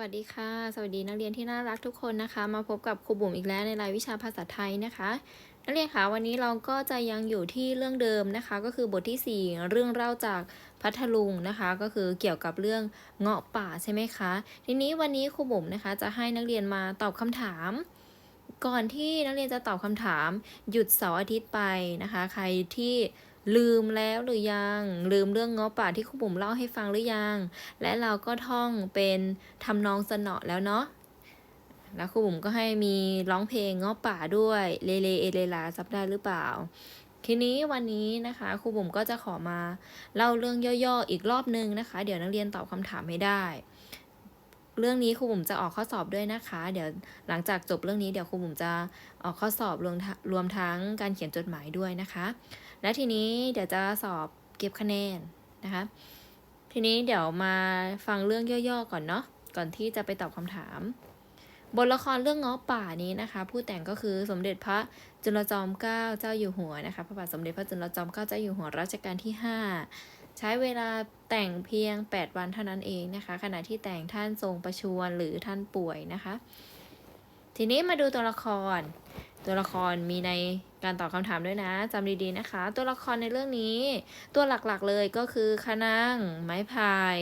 วัสดีค่ะ สวัสดีนักเรียนที่น่ารักทุกคนนะคะ มาพบกับครูบุ๋มอีกแล้วในรายวิชาภาษาไทยนะคะ นักเรียนคะวันนี้เราก็จะยังอยู่ที่เรื่องเดิมนะคะ ก็คือบทที่ 4 เรื่องเล่าจากพัทลุงนะคะ ก็คือเกี่ยวกับเรื่องเงาะป่าใช่ไหมคะ ทีนี้วันนี้ครูบุ๋มนะคะ จะให้นักเรียนมาตอบคำถาม ก่อนที่นักเรียนจะตอบคำถาม หยุดเสาร์อาทิตย์ไปนะคะ ใครที่ลืมแล้วหรือยัง ลืมเรื่องเงาะป่าที่ครูบุ๋มเล่าให้ฟังหรือยัง และเราก็ท่องเป็นทำนองสนอแล้วเนาะแล้วครูบุ๋มก็ให้มีร้องเพลงเงาะป่าด้วยเลเลเอเลลาซับได้หรือเปล่า ทีนี้วันนี้นะคะครูบุ๋มก็จะขอมาเล่าเรื่องย่อๆอีกรอบนึงนะคะ เดี๋ยวนักเรียนตอบคำถามไม่ได้ เรื่องนี้ครูบุ๋มจะออกข้อสอบด้วยนะคะ เดี๋ยวหลังจากจบเรื่องนี้เดี๋ยวครูบุ๋มจะออกข้อสอบรวมทั้งรวมทั้งการเขียนจดหมายด้วยนะคะ และทีนี้เดี๋ยวจะสอบเก็บคะแนนนะคะ ทีนี้เดี๋ยวมาฟังเรื่องย่อๆก่อนเนาะก่อนที่จะไปตอบคำถาม บทละครเรื่องเงาะป่านี้นะคะ ผู้แต่งก็คือสมเด็จพระจุลจอมเกล้าเจ้าอยู่หัวนะคะพระบาทสมเด็จพระจุลจอมเกล้าเจ้าอยู่หัวรัชกาลที่ 5 ใช้เวลาแต่งเพียง 8 วันเท่านั้นเองนะคะ ขณะที่แต่งท่านทรงประชวรหรือท่านป่วยนะคะ ทีนี้มาดูตัวละคร ตัวละครมีในการตอบคำถามด้วยนะจำดีๆนะคะ ตัวละครในเรื่องนี้ ตัวหลักๆเลยก็คือคนังไม้พาย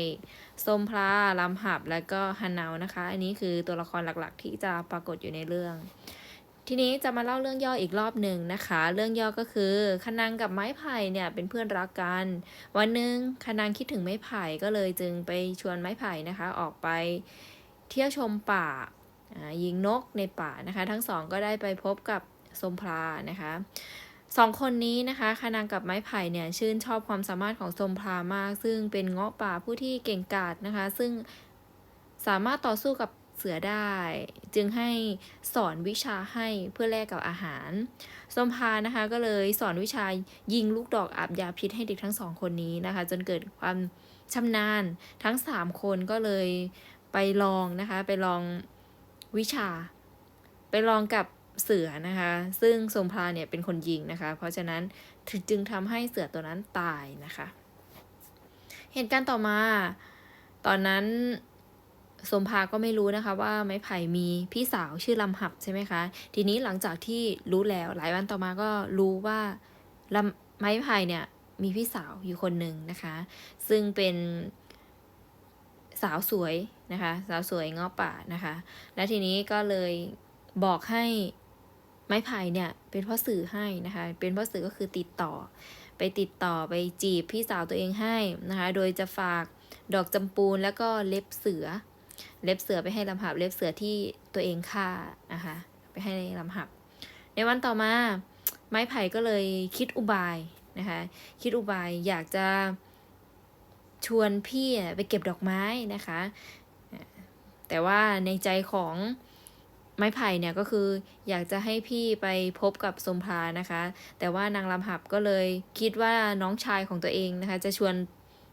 ส้มพลาลำหับ และก็ฮันเนานะคะ อันนี้คือตัวละครหลักๆ ที่จะปรากฏอยู่ในเรื่อง ทีนี้จะมาเล่าเรื่องย่ออีกรอบหนึ่งนะคะ เรื่องย่อก็คือคนังกับไม้ไผ่เนี่ยเป็นเพื่อนรักกัน วันหนึ่งคนังคิดถึงไม้ไผ่ก็เลยจึงไปชวนไม้ไผ่นะคะ ออกไปเที่ยวชมป่ายิงนกในป่านะคะ ทั้งสองก็ได้ไปพบกับสมพลานะคะสองคนนี้นะคะคานางกับไม้ไผ่เนี่ยชื่นชอบความสามารถของสมพลามาก ซึ่งเป็นเงาะป่าผู้ที่เก่งกาจนะคะ ซึ่งสามารถต่อสู้กับ เสือได้ จึงให้สอนวิชาให้เพื่อแลกกับอาหารสมพานะคะก็เลยสอนวิชายิงลูกดอกอาบยาพิษให้เด็กทั้งสองคนนี้นะคะ จนเกิดความชำนาญทั้งสามคนก็เลยไปลองนะคะไปลองวิชา ไปลองกับเสือนะคะ ซึ่งสมพาเนี่ยเป็นคนยิงนะคะ เพราะฉะนั้นจึงทำให้เสือตัวนั้นตายนะคะ เหตุการณ์ต่อมา ตอนนั้น สมภาก็ไม่รู้นะคะว่าไม้ไผ่มีพี่สาวชื่อลำหับใช่ไหมคะ ทีนี้หลังจากที่รู้แล้วหลายวันต่อมาก็รู้ว่าลำไม้ไผ่เนี่ยมีพี่สาวอยู่คนหนึ่งนะคะ ซึ่งเป็นสาวสวยนะคะ สาวสวยเงาะป่านะคะ และทีนี้ก็เลยบอกให้ไม้ไผ่เนี่ยเป็นพ่อสื่อให้นะคะ เป็นพ่อสื่อก็คือติดต่อ ไปติดต่อไปจีบพี่สาวตัวเองให้นะคะ โดยจะฝากดอกจำปูนแล้วก็เล็บเสือ เล็บเสือไปให้ลำหับ เล็บเสือที่ตัวเองฆ่านะคะ ไปให้ลำหับ ในวันต่อมาไม้ไผ่ก็เลยคิดอุบายนะคะ คิดอุบายอยากจะชวนพี่ไปเก็บดอกไม้นะคะ แต่ว่าในใจของไม้ไผ่เนี่ยก็คืออยากจะให้พี่ไปพบกับสมภานะคะ แต่ว่านางลำหับก็เลยคิดว่าน้องชายของตัวเองนะคะ จะชวน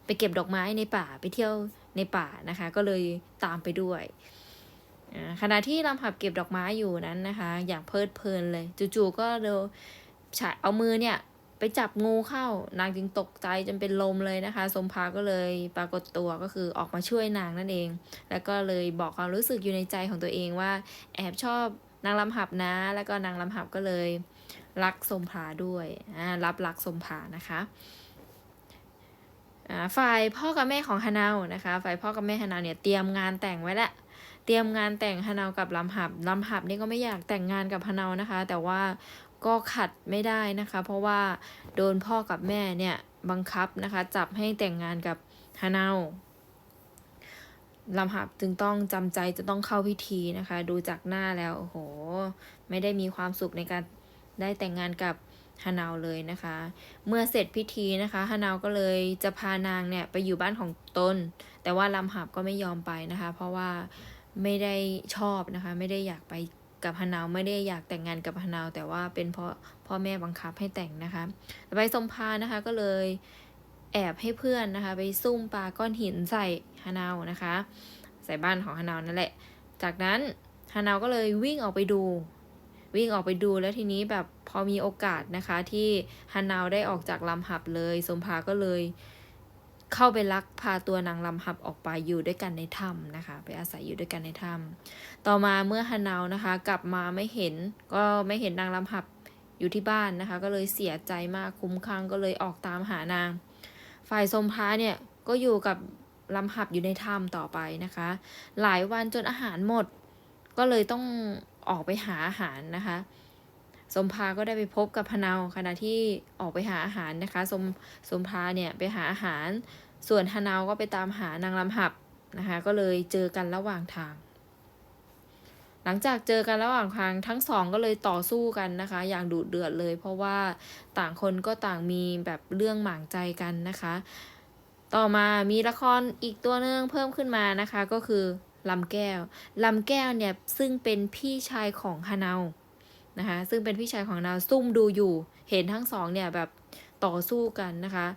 ไปเก็บดอกไม้ในป่าไปเที่ยว ในป่านะคะ ก็เลยตามไปด้วยขณะที่ลำหับเก็บดอกไม้อยู่นั้นนะคะ อย่างเพลิดเพลินเลย จู่ๆก็เร็วเอามือเนี่ยไปจับงูเข้านางจึงตกใจจนเป็นลมเลยนะคะ สมภาก็เลยปรากฏตัวก็คือออกมาช่วยนางนั่นเอง แล้วก็เลยบอกความรู้สึกอยู่ในใจของตัวเองว่า แอบชอบนางลำหับนะ แล้วก็นางลำหับก็เลย รักสมภาด้วยรับรักสมภานะคะ ฝ่ายพ่อกับแม่ของฮานาวนะคะ ฝ่ายพ่อกับแม่ฮานาวเนี่ยเตรียมงานแต่งไว้แล้วเตรียมงานแต่งฮานาวกับลำหับลำหับนี่ก็ไม่อยากแต่งงานกับฮานาวนะคะ แต่ว่าก็ขัดไม่ได้นะคะ เพราะว่าโดนพ่อกับแม่เนี่ยบังคับนะคะ จับให้แต่งงานกับฮานาวลำหับจึงต้องจำใจจะต้องเข้าพิธีนะคะ ดูจากหน้าแล้วโอ้โห ไม่ได้มีความสุขในการได้แต่งงานกับ ฮานาวเลยนะคะ เมื่อเสร็จพิธีนะคะฮานาวก็เลยจะพานางเนี่ยไปอยู่บ้านของตน แต่ว่าลำหับก็ไม่ยอมไปนะคะ เพราะว่าไม่ได้ชอบนะคะ ไม่ได้อยากไปกับฮานาวไม่ได้อยากแต่งงานกับฮานาวแต่ว่าเป็นเพราะพ่อแม่บังคับให้แต่งนะคะไปสมพานะคะก็เลยแอบให้เพื่อนนะคะ ไปซุ่มปลาก้อนหินใส่ฮานาวนะคะ ใส่บ้านของฮานาวนั่นแหละ จากนั้นฮานาวก็เลยวิ่งออกไปดู วิ่งออกไปดูแล้วทีนี้แบบพอมีโอกาสนะคะ ที่ฮานาวได้ออกจากลำหับเลยสมภาก็เลย เข้าไปลักพาตัวนางลำหับออกไปอยู่ด้วยกันในถ้ำนะคะ ไปอาศัยอยู่ด้วยกันในถ้ำต่อมาเมื่อฮันเนานะคะ กลับมาไม่เห็นก็ไม่เห็นนางลำหับอยู่ที่บ้านนะคะ ก็เลยเสียใจมากคุ้มข้างก็เลยออกตามหานาง ฝ่ายสมพาเนี่ยก็อยู่กับลำหับอยู่ในถ้ำต่อไปนะคะ หลายวันจนอาหารหมด ก็เลยต้อง ออกไปหาอาหารนะคะ สมภาก็ได้ไปพบกับพนาขณะที่ออกไปหาอาหารนะคะ สมสมภาเนี่ยไปหาอาหาร ส่วนฮานาวก็ไปตามหานางลำหับนะคะ ก็เลยเจอกันระหว่างทาง หลังจากเจอกันระหว่างทางทั้งสองก็เลยต่อสู้กันนะคะ อย่างดุเดือดเลย เพราะว่าต่างคนก็ต่างมีแบบเรื่องหมางใจกันนะคะ ต่อมามีละครอีกตัวหนึ่งเพิ่มขึ้นมานะคะก็คือ ลำแก้ว ลำแก้วเนี่ยซึ่งเป็นพี่ชายของฮานานะคะซึ่งเป็นพี่ชายของนาวซุ่มดูอยู่ เห็นทั้งสองเนี่ยแบบต่อสู้กันนะคะ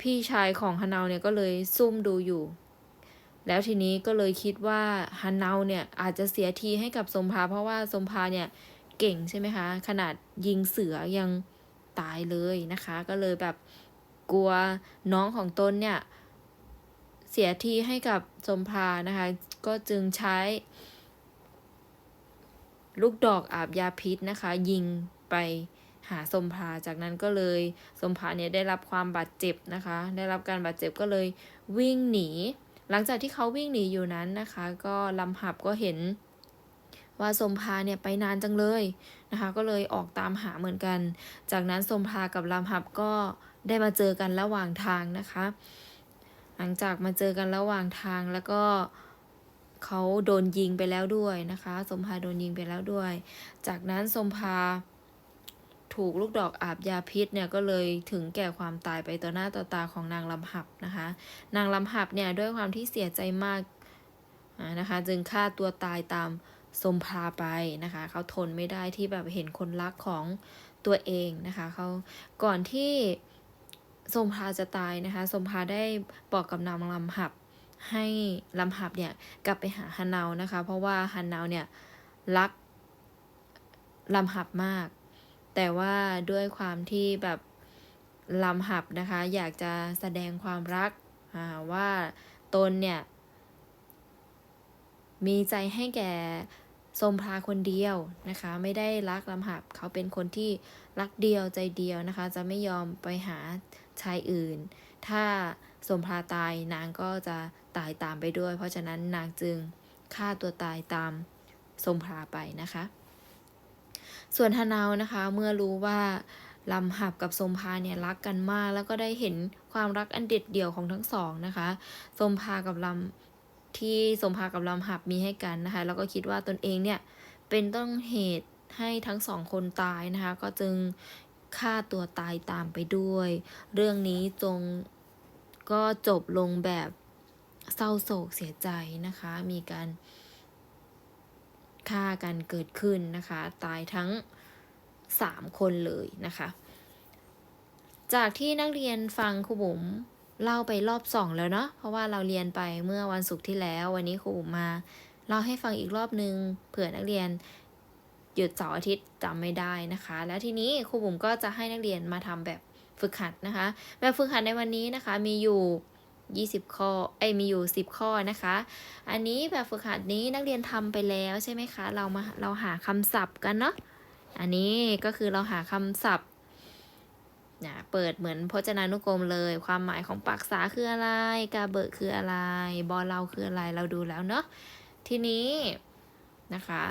พี่ชายของฮานาเนี่ยก็เลยซุ่มดูอยู่ แล้วทีนี้ก็เลยคิดว่าฮันเนาเนี่ยอาจจะเสียทีให้กับสมภาเพราะว่าสมภาเนี่ยเก่งใช่ไหมคะ ขนาดยิงเสือยังตายเลยนะคะ ก็เลยแบบกลัวน้องของตนเนี่ยเสียทีให้กับสมภานะคะ ก็จึงใช้ ลูกดอกอาบยาพิษนะคะ ยิงไปหาสมภาจากนั้นก็เลยสมภาเนี่ยได้รับความบาดเจ็บนะคะ ได้รับการบาดเจ็บก็เลยวิ่งหนี หลังจากที่เขาวิ่งหนีอยู่นั้นนะคะ ก็ลำหับก็เห็นว่าสมภาเนี่ยไปนานจังเลยนะคะ ก็เลยออกตามหาเหมือนกัน จากนั้นสมภากับลำหับก็ได้มาเจอกันระหว่างทางนะคะ หลังจากมาเจอกันระหว่างทางแล้วก็ เขาโดนยิงไปแล้วด้วยนะคะ สมภาโดนยิงไปแล้วด้วย จากนั้นสมภาถูกลูกดอกอาบยาพิษเนี่ยก็เลยถึงแก่ความตายไปต่อหน้าต่อตาของนางลำหับนะคะ นางลำหับเนี่ยด้วยความที่เสียใจมากนะคะ จึงฆ่าตัวตายตามสมภาไปนะคะ เขาทนไม่ได้ที่แบบเห็นคนรักของตัวเองนะคะเขาก่อนที่สมภาจะตายนะคะสมภาได้บอกกับนางลำหับ ให้ลำหับเนี่ยกลับไปหาฮันเนานะคะ เพราะว่าฮันเนาเนี่ยรักลำหับมาก แต่ว่าด้วยความที่แบบลำหับนะคะ อยากจะแสดงความรักว่าตนเนี่ยมีใจให้แก่สมภาคนเดียวนะคะ ไม่ได้รักลำหับ เขาเป็นคนที่รักเดียวใจเดียวนะคะ จะไม่ยอมไปหาชายอื่น ถ้าสมภาตายนางก็จะ ตายตามไปด้วย เพราะฉะนั้นนางจึงฆ่าตัวตายตามสมภาไปนะคะ ส่วนฮานาวนะคะเมื่อรู้ว่าลำหับกับสมภาเนี่ยรักกันมาก แล้วก็ได้เห็นความรักอันเด็ดเดี่ยวของทั้งสองนะคะสมภากับลำที่สมภากับลำหับมีให้กันนะคะ แล้วก็คิดว่าตนเองเนี่ยเป็นต้นเหตุให้ทั้งสองคนตายนะคะ ก็จึงฆ่าตัวตายตามไปด้วย เรื่องนี้จงก็จบลงแบบ เศร้าโศกเสียใจนะคะ มีการฆ่ากันเกิดขึ้นนะคะ ตายทั้ง 3 คนเลยนะคะ จากที่นักเรียนฟังครูบุ๋มเล่าไปรอบสองแล้วเนาะ เพราะว่าเราเรียนไปเมื่อวันศุกร์ที่แล้ว วันนี้ครูบุ๋มมาเล่าให้ฟังอีกรอบนึงเผื่อนักเรียนหยุดเสาร์อาทิตย์จำไม่ได้นะคะ แล้วทีนี้ครูบุ๋มก็จะให้นักเรียนมาทำแบบฝึกหัดนะคะ แบบฝึกหัดในวันนี้นะคะ มีอยู่ 20 ข้อไอยมีอยู่ 10 ข้อนะคะ อันนี้แบบฝึกหัดนี้นักเรียนทำไปแล้วใช่ไหมคะ เรามาเราหาคำศัพท์กันเนาะอันนี้ก็คือเราหาคำศัพท์นะเปิดเหมือนพจนานุกรมเลย ความหมายของปรักษาคืออะไรกาเบิกคืออะไร บอเราคืออะไรเราดูแล้วเนาะทีนี้นะคะ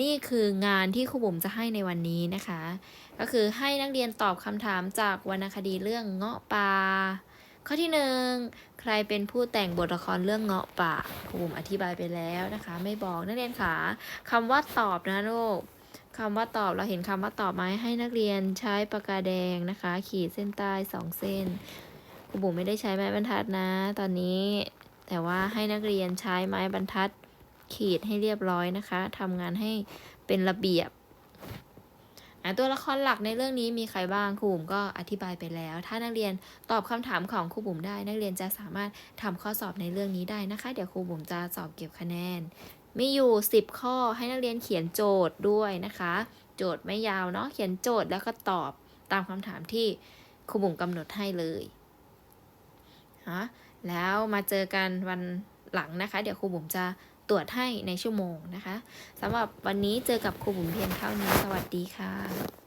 นี่คืองานที่ครูบุ๋มจะให้ในวันนี้นะคะ ก็คือให้นักเรียนตอบคำถามจากวรรณคดีเรื่องเงาะป่า ข้อที่หนึ่งใครเป็นผู้แต่งบทละครเรื่องเงาะป่าครูบุ๋มอธิบายไปแล้วนะคะ ไม่บอกนักเรียนค่ะคำว่าตอบนะลูกคำว่าตอบเราเห็นคำว่าตอบไหมให้นักเรียนใช้ปากกาแดงนะคะ ขีดเส้นใต้สองเส้นครูบุ๋มไม่ได้ใช้ไม้บรรทัดนะ ตอนนี้ แต่ว่าให้นักเรียนใช้ไม้บรรทัด ขีดให้เรียบร้อยนะคะทำงานให้เป็นระเบียบ ตัวละครหลักในเรื่องนี้มีใครบ้างครูบุ๋มก็อธิบายไปแล้ว ถ้านักเรียนตอบคำถามของครูบุ๋มได้ นักเรียนจะสามารถทำข้อสอบในเรื่องนี้ได้นะคะ เดี๋ยวครูบุ๋มจะสอบเก็บคะแนน มีอยู่ 10 ข้อให้นักเรียนเขียนโจทย์ด้วยนะคะ โจทย์ไม่ยาวเนาะเขียนโจทย์แล้วก็ตอบตามคำถามที่ครูบุ๋มกำหนดให้เลยนะแล้วมาเจอกันวันหลังนะคะ เดี๋ยวครูบุ๋มจะ ตรวจให้ในชั่วโมงนะคะสำหรับวันนี้เจอกับครูบุ๋มเพียงเท่านี้ สวัสดีค่ะ